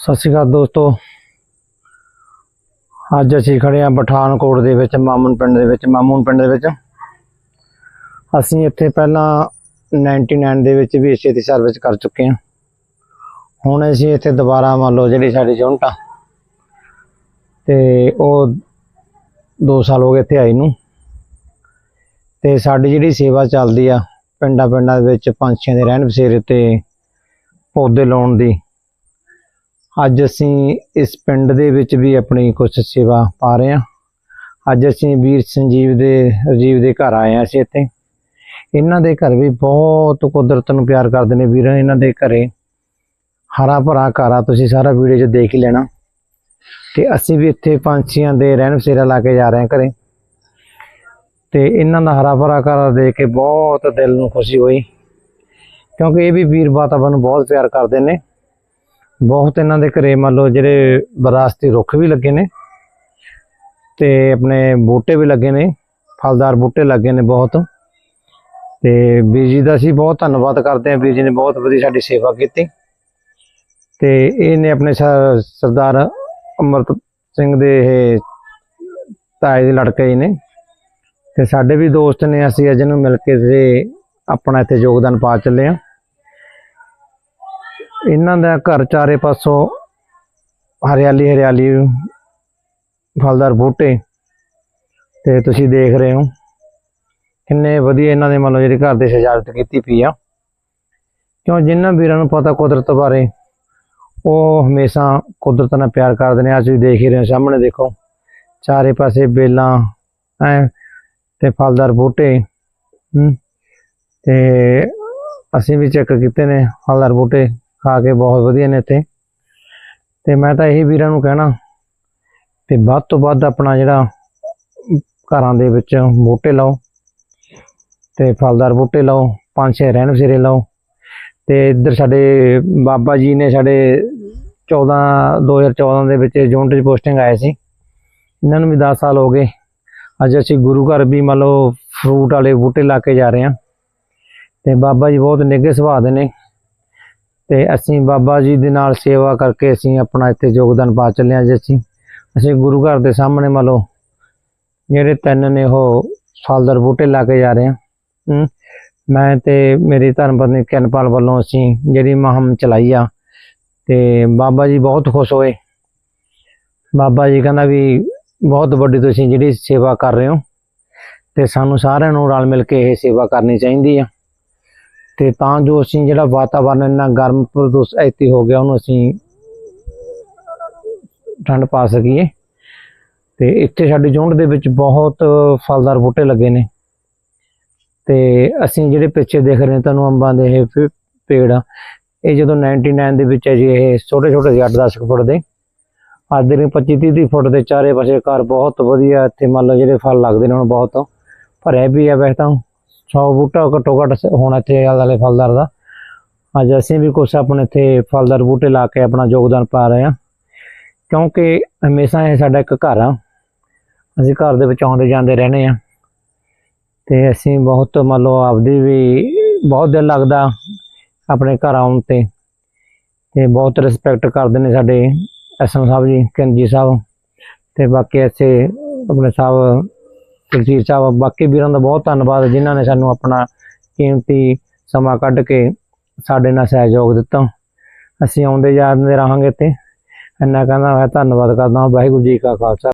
ਸਤਿ ਸ਼੍ਰੀ ਅਕਾਲ ਦੋਸਤੋ। ਅੱਜ ਅਸੀਂ ਖੜੇ ਹਾਂ ਪਠਾਨਕੋਟ ਦੇ ਵਿੱਚ, ਮਾਮੂਨ ਪਿੰਡ ਦੇ ਵਿੱਚ। ਮਾਮੂਨ ਪਿੰਡ ਦੇ ਵਿੱਚ ਅਸੀਂ ਇੱਥੇ ਪਹਿਲਾਂ 99 ਦੇ ਵਿੱਚ ਵੀ ਇਸੇ ਦੀ ਸਰਵਿਸ ਕਰ ਚੁੱਕੇ ਹਾਂ। ਹੁਣ ਅਸੀਂ ਇੱਥੇ ਦੁਬਾਰਾ ਮੰਨ ਲਓ ਜਿਹੜੀ ਸਾਡੀ ਯੂਨਿਟ ਆ, ਤੇ ਉਹ 2 ਸਾਲ ਹੋ ਗਏ ਇੱਥੇ ਆਈ ਨੂੰ। ਤੇ ਸਾਡੀ ਜਿਹੜੀ ਸੇਵਾ ਚੱਲਦੀ ਆ ਪਿੰਡਾਂ ਪਿੰਡਾਂ ਦੇ ਵਿੱਚ ਪੰਛੀਆਂ ਦੇ ਰਹਿਣ ਬਸੇਰੇ ਤੇ ਪੌਦੇ ਲਾਉਣ ਦੀ ਅੱਜ ਅਸੀਂ ਇਸ ਪਿੰਡ ਦੇ ਵਿੱਚ ਵੀ ਆਪਣੀ ਕੁਝ ਸੇਵਾ ਪਾ ਰਹੇ ਹਾਂ। ਅੱਜ ਅਸੀਂ ਵੀਰ ਸੰਜੀਵ ਦੇ, ਰਜੀਵ ਦੇ ਘਰ ਆਏ ਹਾਂ ਅਸੀਂ ਇੱਥੇ। ਇਹਨਾਂ ਦੇ ਘਰ ਵੀ ਬਹੁਤ ਕੁਦਰਤ ਨੂੰ ਪਿਆਰ ਕਰਦੇ ਨੇ ਵੀਰ, ਇਹਨਾਂ ਦੇ ਘਰੇ ਹਰਾ ਭਰਾ ਘਰ ਆ, ਤੁਸੀਂ ਸਾਰਾ ਵੀਡੀਓ 'ਚ ਦੇਖ ਹੀ ਲੈਣਾ। ਤੇ ਅਸੀਂ ਵੀ ਇੱਥੇ ਪੰਛੀਆਂ ਦੇ ਰਹਿਣ ਬਸੇਰਾ ਲਾ ਕੇ ਜਾ ਰਹੇ ਹਾਂ ਘਰੇ। ਤੇ ਇਹਨਾਂ ਦਾ ਹਰਾ ਭਰਾ ਘਰ ਦੇਖ ਕੇ ਬਹੁਤ ਦਿਲ ਨੂੰ ਖੁਸ਼ੀ ਹੋਈ। ਕਿਉਂਕਿ ਇਹ ਵੀ ਵੀਰ ਵਾਤਾਵਰਨ ਨੂੰ ਬਹੁਤ ਪਿਆਰ ਕਰਦੇ ਨੇ। ਬਹੁਤ ਇਹਨਾਂ ਦੇ ਘਰੇ ਮੰਨ ਲਓ ਜਿਹੜੇ ਵਿਰਾਸਤੀ ਰੁੱਖ ਵੀ ਲੱਗੇ ਨੇ ਤੇ ਆਪਣੇ ਬੂਟੇ ਵੀ ਲੱਗੇ ਨੇ, ਫਲਦਾਰ ਬੂਟੇ ਲੱਗੇ ਨੇ ਬਹੁਤ। ਤੇ ਵੀਰ ਜੀ ਦਾ ਅਸੀਂ ਬਹੁਤ ਧੰਨਵਾਦ ਕਰਦੇ ਹਾਂ, ਵੀਰ ਜੀ ਨੇ ਬਹੁਤ ਵਧੀਆ ਸਾਡੀ ਸੇਵਾ ਕੀਤੀ। ਤੇ ਇਹਨੇ ਆਪਣੇ ਸਰਦਾਰ ਅਮਰਤ ਸਿੰਘ ਦੇ ਇਹ ਤਾਏ ਦੇ ਲੜਕੇ ਹੀ ਨੇ। ਤੇ ਸਾਡੇ ਵੀ ਦੋਸਤ ਨੇ, ਅਸੀਂ ਅੱਜ ਨੂੰ ਮਿਲ ਕੇ ਤੇ ਆਪਣਾ ਇੱਥੇ ਯੋਗਦਾਨ ਪਾ ਚੱਲੇ ਹਾਂ। ਇਹਨਾਂ ਦਾ ਘਰ ਚਾਰੇ ਪਾਸੋਂ ਹਰਿਆਲੀ ਹਰਿਆਲੀ ਫਲਦਾਰ ਬੂਟੇ। ਤੇ ਤੁਸੀਂ ਦੇਖ ਰਹੇ ਹੋ ਕਿੰਨੇ ਵਧੀਆ ਇਹਨਾਂ ਦੇ ਮੰਨ ਲਓ ਜਿਹੜੀ ਘਰ ਦੀ ਸਜਾਵਟ ਕੀਤੀ ਪਈ ਆ। ਕਿਉਂ ਜਿਨ੍ਹਾਂ ਵੀਰਾਂ ਨੂੰ ਪਤਾ ਕੁਦਰਤ ਬਾਰੇ ਉਹ ਹਮੇਸ਼ਾ ਕੁਦਰਤ ਨਾਲ ਪਿਆਰ ਕਰਦੇ ਨੇ। ਅੱਜ ਵੀ ਦੇਖ ਹੀ ਰਹੇ ਹੋ ਸਾਹਮਣੇ ਦੇਖੋ। ਚਾਰੇ ਪਾਸੇ ਬੇਲਾਂ ਐ ਤੇ ਫਲਦਾਰ ਬੂਟੇ ਹਮ, ਤੇ ਅਸੀਂ ਵੀ ਚੈੱਕ ਕੀਤੇ ਨੇ ਫਲਦਾਰ ਬੂਟੇ। ਖਾ ਕੇ ਬਹੁਤ ਵਧੀਆ ਨੇ ਇੱਥੇ। ਤੇ ਮੈਂ ਤਾਂ ਇਹੀ ਵੀਰਾਂ ਨੂੰ ਕਹਿਣਾ ਤੇ ਵੱਧ ਤੋਂ ਵੱਧ ਆਪਣਾ ਜਿਹੜਾ ਘਰਾਂ ਦੇ ਵਿੱਚ ਬੂਟੇ ਲਾਓ ਤੇ ਫਲਦਾਰ ਬੂਟੇ ਲਾਓ, ਪੰਜ ਛੇ ਰਹਿਣ ਬਸੇਰੇ ਲਾਓ। ਤੇ ਇੱਧਰ ਸਾਡੇ ਬਾਬਾ ਜੀ ਨੇ ਸਾਡੇ 14 2014 ਦੇ ਵਿੱਚ ਜੂਨ 'ਚ ਪੋਸਟਿੰਗ ਆਏ ਸੀ। ਇਹਨਾਂ ਨੂੰ ਵੀ 10 ਸਾਲ ਹੋ ਗਏ। ਅੱਜ ਅਸੀਂ ਗੁਰੂ ਘਰ ਵੀ ਮੰਨ ਲਓ ਫਰੂਟ ਵਾਲੇ ਬੂਟੇ ਲਾ ਕੇ ਜਾ ਰਹੇ ਹਾਂ। ਤੇ ਬਾਬਾ ਜੀ ਬਹੁਤ ਨਿੱਘੇ ਸੁਭਾਅ ਦੇ ਨੇ। ਤੇ ਅਸੀਂ ਬਾਬਾ ਜੀ ਦੇ ਨਾਲ ਸੇਵਾ ਕਰਕੇ ਅਸੀਂ ਆਪਣਾ ਇੱਥੇ ਯੋਗਦਾਨ ਪਾ ਚੱਲੇ ਹਾਂ ਜੀ ਅਸੀਂ। ਅਸੀਂ ਗੁਰੂ ਘਰ ਦੇ ਸਾਹਮਣੇ ਮੰਨ ਲਓ ਜਿਹੜੇ ਤਿੰਨ ਨੇ ਉਹ ਫਲਦਾਰ ਬੂਟੇ ਲਾ ਕੇ ਜਾ ਰਹੇ ਹਾਂ। ਮੈਂ ਤੇ ਮੇਰੀ ਧਰਮ ਪਤਨੀ ਕਿਰਨਪਾਲ ਵੱਲੋਂ ਅਸੀਂ ਜਿਹੜੀ ਮੁਹਿੰਮ ਚਲਾਈ ਆ ਤੇ ਬਾਬਾ ਜੀ ਬਹੁਤ ਖੁਸ਼ ਹੋਏ। ਬਾਬਾ ਜੀ ਕਹਿੰਦਾ ਵੀ ਬਹੁਤ ਵੱਡੀ ਤੁਸੀਂ ਜਿਹੜੀ ਸੇਵਾ ਕਰ ਰਹੇ ਹੋ ਤੇ ਸਾਨੂੰ ਸਾਰਿਆਂ ਨੂੰ ਰਲ ਮਿਲ ਕੇ ਇਹ ਸੇਵਾ ਕਰਨੀ ਚਾਹੀਦੀ ਆ। ਤੇ ਤਾਂ ਜੋ ਅਸੀਂ ਜਿਹੜਾ ਵਾਤਾਵਰਨ ਇੰਨਾ ਗਰਮ ਪ੍ਰਦੂਸ਼ ਇੱਥੇ ਹੋ ਗਿਆ, ਉਹਨੂੰ ਅਸੀਂ ਠੰਡ ਪਾ ਸਕੀਏ। ਤੇ ਇੱਥੇ ਸਾਡੀ ਜੁੰਡ ਦੇ ਵਿੱਚ ਬਹੁਤ ਫਲਦਾਰ ਬੂਟੇ ਲੱਗੇ ਨੇ। ਤੇ ਅਸੀਂ ਜਿਹੜੇ ਪਿੱਛੇ ਦੇਖ ਰਹੇ ਤੁਹਾਨੂੰ ਅੰਬਾਂ ਦੇ ਇਹ ਪੇੜ ਆ ਇਹ ਜਦੋਂ 99 ਦੇ ਵਿੱਚ ਹੈ ਜੀ ਇਹ ਛੋਟੇ ਛੋਟੇ ਜਿਹੇ 8-10 ਕੁ ਫੁੱਟ ਦੇ, ਅੱਜ ਦੇ 25-30 ਫੁੱਟ ਦੇ ਚਾਰੇ ਪਾਸੇ ਘਰ ਬਹੁਤ ਵਧੀਆ ਇੱਥੇ ਮੰਨ ਲਓ ਜਿਹੜੇ ਫਲ ਲੱਗਦੇ ਨੇ ਹੁਣ ਬਹੁਤ। ਭਰਿਆ ਵੀ ਆ ਵੈਸੇ ਤਾਂ 100 ਬੂਟਾ ਘੱਟੋ ਘੱਟ ਸ- ਹੋਣਾ ਇੱਥੇ ਆਲੇ ਦੁਆਲੇ ਫਲਦਾਰ ਦਾ। ਅੱਜ ਅਸੀਂ ਵੀ ਕੁਛ ਆਪਣੇ ਇੱਥੇ ਫਲਦਾਰ ਬੂਟੇ ਲਾ ਕੇ ਆਪਣਾ ਯੋਗਦਾਨ ਪਾ ਰਹੇ ਹਾਂ। ਕਿਉਂਕਿ ਹਮੇਸ਼ਾ ਇਹ ਸਾਡਾ ਇੱਕ ਘਰ ਆ। ਅਸੀਂ ਘਰ ਦੇ ਵਿੱਚ ਆਉਂਦੇ ਜਾਂਦੇ ਰਹਿੰਦੇ ਆ ਤੇ ਅਸੀਂ ਬਹੁਤ ਮੰਨ ਲਓ ਆਪਦੀ ਵੀ ਬਹੁਤ ਦਿਲ ਲੱਗਦਾ ਆਪਣੇ ਘਰ ਆਉਣ ਤੇ। ਤੇ ਬਹੁਤ ਰਿਸਪੈਕਟ ਕਰਦੇ ਨੇ ਸਾਡੇ ਐਸਐਮ ਸਾਹਿਬ ਜੀ ਕੰਜੀ ਸਾਹਿਬ। ਤੇ ਬਾਕੀ ਇੱਥੇ ਆਪਣੇ ਸਾਹਿਬ ਕੁਲਜੀਤ ਸਾਹਿਬ, ਬਾਕੀ ਵੀਰਾਂ ਦਾ ਬਹੁਤ ਧੰਨਵਾਦ ਜਿਨ੍ਹਾਂ ਨੇ ਸਾਨੂੰ ਆਪਣਾ ਕੀਮਤੀ ਸਮਾਂ ਕੱਢ ਕੇ ਸਾਡੇ ਨਾਲ ਸਹਿਯੋਗ ਦਿੱਤਾ। ਅਸੀਂ ਆਉਂਦੇ ਜਾਂਦੇ ਰਹਾਂਗੇ ਤੇ ਇੰਨਾ ਕਹਿੰਦਾ ਮੈਂ ਧੰਨਵਾਦ ਕਰਦਾ ਵਾਹਿਗੁਰੂ ਜੀ ਕਾ ਖਾਲਸਾ।